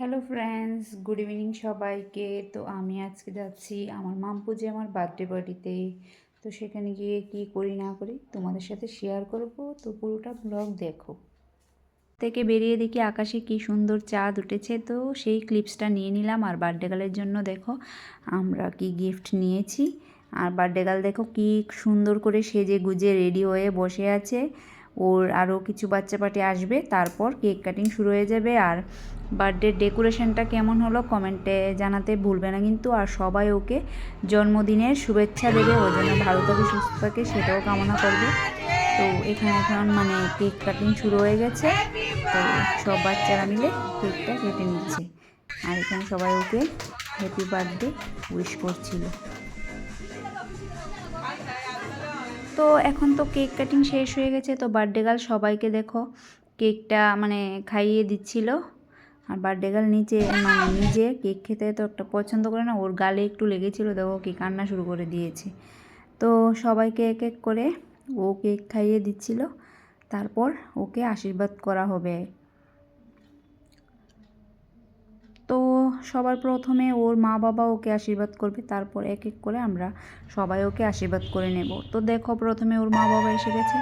Hello friends good evening সবাইকে। তো আমি আজকে যাচ্ছি আমার মাম পুজো আমার বার্থডে পার্টিতে তো। সেখানে গিয়ে কি করি, না করি তোমাদের সাথে শেয়ার করব। তো পুরোটা ব্লগ দেখো। থেকে বেরিয়ে দেখি আকাশে কি সুন্দর চাঁদ উঠেছে। তো সেই ক্লিপসটা নিয়ে নিলাম। আর বার্থডে গার্লের জন্য দেখো, আমরা কি গিফট নিয়েছি। আর বার্থডে গার্ল দেখো কি সুন্দর করে সেজে গুজে রেডি হয়ে বসে আছে। ওর আরও কিছু বাচ্চা পাটি আসবে, তারপর কেক কাটিং শুরু হয়ে যাবে। আর বার্থডে ডেকোরেশনটা কেমন হলো কমেন্টে জানাতে ভুলবে না কিন্তু, আর সবাই ওকে জন্মদিনের শুভেচ্ছা দেবে, ও যেন ভালো থাকে, সুস্থ থাকে, সেটাও কামনা করবে। তো এখানে এখন মানে কেক কাটিং শুরু হয়ে গেছে। তো সব বাচ্চারা মিলে কেকটা কেটে নিচ্ছে। আর এখানে সবাই ওকে হ্যাপি বার্থডে উইশ করছিল। তো এখন তো কেক কাটিং শেষ হয়ে গেছে, তো বার্থডে গার্ল সবাইকে দেখো। কেকটা মানে খাইয়ে দিচ্ছিল। আর বার্থডে গার্ল নিচে মানে নিজে কেক খেতে তো একটা পছন্দ করে না, ওর গালে একটু লেগেছিল, দেখো কি কান্না শুরু করে দিয়েছে। তো সবাইকে এক এক করে ও কেক খাইয়ে দিচ্ছিল, তারপর ওকে আশীর্বাদ করা হবে তো সবার প্রথমে ওর মা বাবা ওকে আশীর্বাদ করবে, তারপর এক এক করে আমরা সবাই ওকে আশীর্বাদ করে নেব। তো দেখো প্রথমে ওর মা বাবা এসে গেছে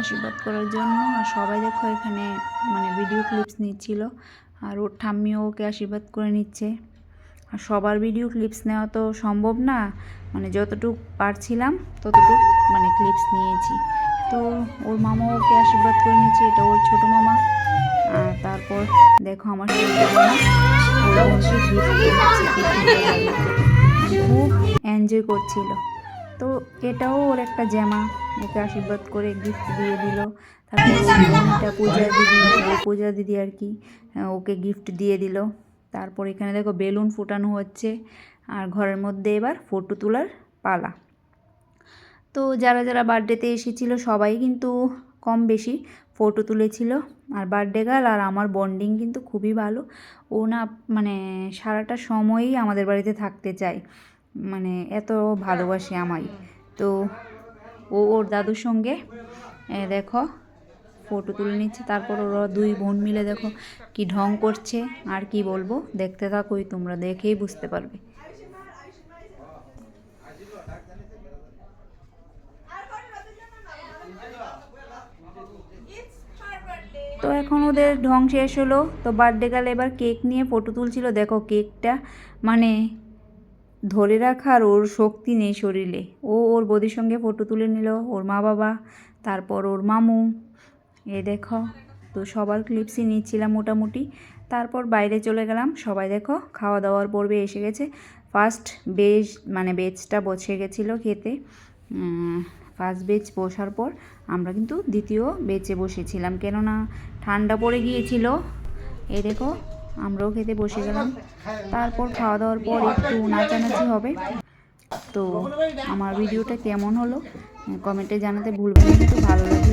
আশীর্বাদ করার জন্য, আর সবাই দেখো এখানে মানে ভিডিও ক্লিপস নিচ্ছিল, আর ওর ঠাম্মিও ওকে আশীর্বাদ করে নিচ্ছে। আর সবার ভিডিও ক্লিপস নেওয়া তো সম্ভব না মানে যতটুকু পারছিলাম ততটুকু মানে ক্লিপস নিয়েছি। তো ওর মামা ওকে আশীর্বাদ করে নিচ্ছে, এটা ওর ছোটো মামা। আর তারপর দেখো আমার খুব এনজয় করছিল। তো এটাও ওর একটা জামা ওকে আশীর্বাদ করে গিফট দিয়ে দিল। তারপর পূজা দিদি পূজা দিদি আর কি ওকে গিফট দিয়ে দিল। তারপর এখানে দেখো বেলুন ফুটানো হচ্ছে আর ঘরের মধ্যে এবার ফটো তোলার পালা। তো যারা যারা বার্থডেতে এসেছিল সবাই কিন্তু কম বেশি ফটো তুলেছিল। আর বার্থডে গার্ল আর আমার বন্ডিং কিন্তু খুবই ভালো। ও না মানে সারাটা সময়ই আমাদের বাড়িতে থাকতে চায়। মানে এত ভালোবাসে আমায়। তো ও ওর দাদুর সঙ্গে দেখো ফটো তুলে নিচ্ছে। তারপর ওরা দুই বোন মিলে দেখো কি ঢং করছে। আর কি বলব? দেখতে থাকোই তোমরা দেখেই বুঝতে পারবে। তো এখন ওদের ঢং শেষ হলো। তো বার্থডে গাল এবার কেক নিয়ে ফটো তুলছিল। দেখো কেকটা মানে ধরে রাখার ওর শক্তি নেই শরীরে। ও ওর বদির সঙ্গে ফটো তুলে নিল, ওর মা বাবা তারপর ওর মামু। এ দেখো, তো সবার ক্লিপসই নিচ্ছিলাম মোটামুটি। তারপর বাইরে চলে গেলাম। সবাই দেখো খাওয়া দাওয়ার পর্বে এসে গেছে। ফার্স্ট বেজ মানে বেজটা বসে গেছিল খেতে। ফার্স্ট বেচ বসার পর আমরা কিন্তু দ্বিতীয় বেচে বসেছিলাম। কেননা ঠান্ডা পড়ে গিয়েছিল। এ দেখো, আমরাও খেতে বসে গেলাম। তারপর খাওয়া দাওয়ার পর একটু নাচানাচি হবে। তো আমার ভিডিওটা কেমন হলো? কমেন্টে জানাতে ভুলবেন কিন্তু ভালো লাগে